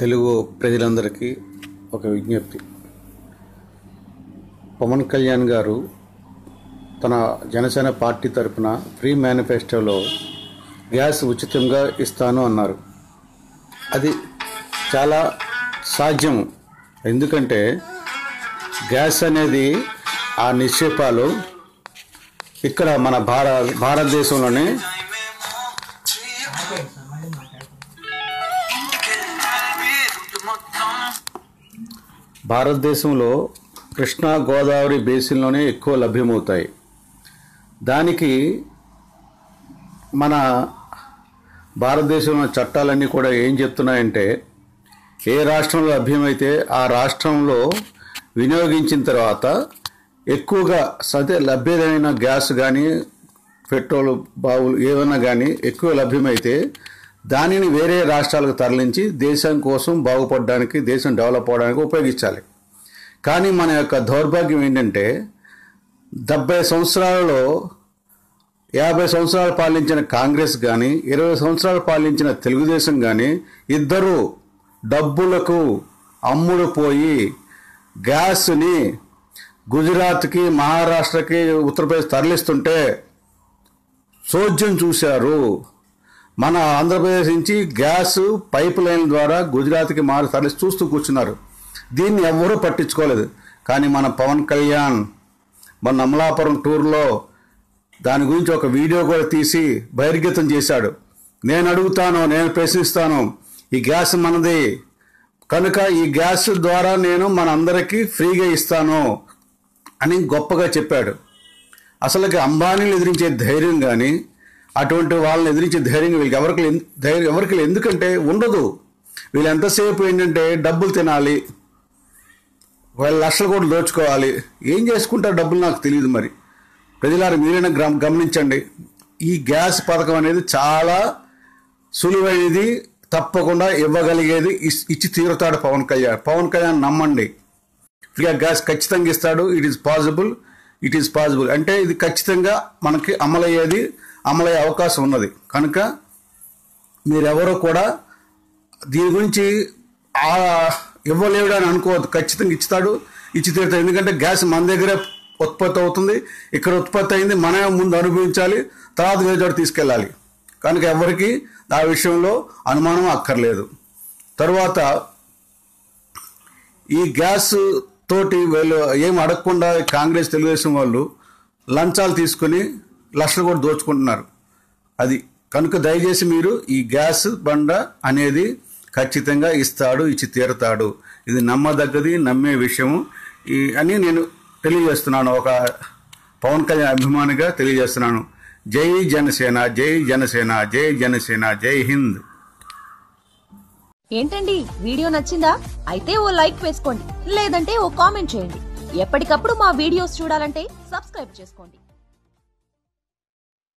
తెలుగు ప్రజలందరికీ ఒక విజ్ఞప్తి. పవన్ కళ్యాణ్ గారు తన జనసేన పార్టీ తరపున ఫ్రీ మేనిఫెస్టోలో గ్యాస్ ఉచితంగా ఇస్తాను అన్నారు. అది చాలా సాధ్యం ఎందుకంటే గ్యాస్ అనేది ఆ నిక్షేపాలు ఇక్కడ మన భార భారతదేశంలోనే భారతదేశంలో కృష్ణా గోదావరి బేసిన్లోనే ఎక్కువ లభ్యమవుతాయి. దానికి మన భారతదేశంలో చట్టాలన్నీ కూడా ఏం చెప్తున్నాయంటే ఏ రాష్ట్రంలో లభ్యమైతే ఆ రాష్ట్రంలో వినియోగించిన తర్వాత ఎక్కువగా సదే లభ్యమైన గ్యాస్ కానీ పెట్రోల్ బావులు ఏమైనా కానీ ఎక్కువ లభ్యమైతే దానిని వేరే రాష్ట్రాలకు తరలించి దేశం కోసం బాగుపడడానికి దేశం డెవలప్ అవడానికి ఉపయోగించాలి. కానీ మన యొక్క దౌర్భాగ్యం ఏంటంటే డెబ్బై సంవత్సరాలలో యాభై సంవత్సరాలు పాలించిన కాంగ్రెస్ కానీ ఇరవై సంవత్సరాలు పాలించిన తెలుగుదేశం కానీ ఇద్దరు డబ్బులకు అమ్ముడు పోయి గ్యాస్ని గుజరాత్కి మహారాష్ట్రకి ఉత్తరప్రదేశ్ తరలిస్తుంటే చోద్యం చూశారు. మన ఆంధ్రప్రదేశ్ నుంచి గ్యాస్ పైప్ లైన్ ద్వారా గుజరాత్కి మారి తరలి చూస్తూ కూర్చున్నారు. దీన్ని ఎవ్వరూ పట్టించుకోలేదు. కానీ మన పవన్ కళ్యాణ్ మన అమలాపురం టూర్లో దాని గురించి ఒక వీడియో కూడా తీసి బహిర్గతం చేశాడు. నేను అడుగుతాను నేను ప్రశ్నిస్తాను ఈ గ్యాస్ మనది. కనుక ఈ గ్యాస్ ద్వారా నేను మనందరికీ ఫ్రీగా ఇస్తాను అని గొప్పగా చెప్పాడు. అసలుకి అంబానీని ఎదిరించే ధైర్యం కానీ అటువంటి వాళ్ళని ఎదిరించే ధైర్యం వీళ్ళకి ఎవరికి ధైర్యం ఎవరికి ఎందుకంటే ఉండదు. వీళ్ళు ఎంతసేపు ఏంటంటే డబ్బులు తినాలి. వాళ్ళ లక్షలు కూడా దోచుకోవాలి. ఏం చేసుకుంటారు డబ్బులు నాకు తెలియదు మరి. ప్రజలారు మీరైనా గ్రమ- గమనించండి. ఈ గ్యాస్ పథకం అనేది చాలా సులువైనది తప్పకుండా ఇవ్వగలిగేది ఇస్- ఇచ్చి తీరుతాడు పవన్ కళ్యాణ్. పవన్ కళ్యాణ్ నమ్మండి. ఫ్రీగా గ్యాస్ ఖచ్చితంగా ఇస్తాడు. It is possible it is possible అంటే ఇది ఖచ్చితంగా మనకి అమలయ్యేది అమలయ్యే అవకాశం ఉన్నది. కనుక మీరెవరో కూడా దీని గురించి ఇవ్వలేడు అని అనుకోవద్దు. ఖచ్చితంగా ఇస్తాడు ఇచ్చి తీరుతాడు. ఎందుకంటే గ్యాస్ మన దగ్గరే ఉత్పత్తి అవుతుంది. ఇక్కడ ఉత్పత్తి అయింది మనమే ముందు అనుభవించాలి తర్వాత వేరే చోట తీసుకెళ్ళాలి. కనుక ఎవరికి ఆ విషయంలో అనుమానం అక్కర్లేదు. తరువాత ఈ గ్యాస్ తోటి వీళ్ళు ఏం అడగకుండా కాంగ్రెస్ తెలుగుదేశం వాళ్ళు లంచాలు తీసుకొని లక్షలు కూడా దోచుకుంటున్నారు. అది కనుక దయచేసి మీరు ఈ గ్యాస్ బండ అనేది ఖచ్చితంగా ఇస్తాడు ఇచ్చి తీరుతాడు. ఇది నమ్మదగ్గది నమ్మే విషయము. ఈ అని నేను తెలియజేస్తున్నాను. ఒక పవన్ కళ్యాణ్ అభిమానిగా తెలియజేస్తున్నాను. జై జనసేన జై జనసేన జై జనసేన జై హింద్. ఏంటండి? వీడియో నచ్చిందా? అయితే ఓ లైక్ వేసుకోండి. లేదంటే ఓ కామెంట్ చేయండి. ఎప్పటికప్పుడు మా వీడియోస్ చూడాలంటే సబ్స్క్రైబ్ చేసుకోండి.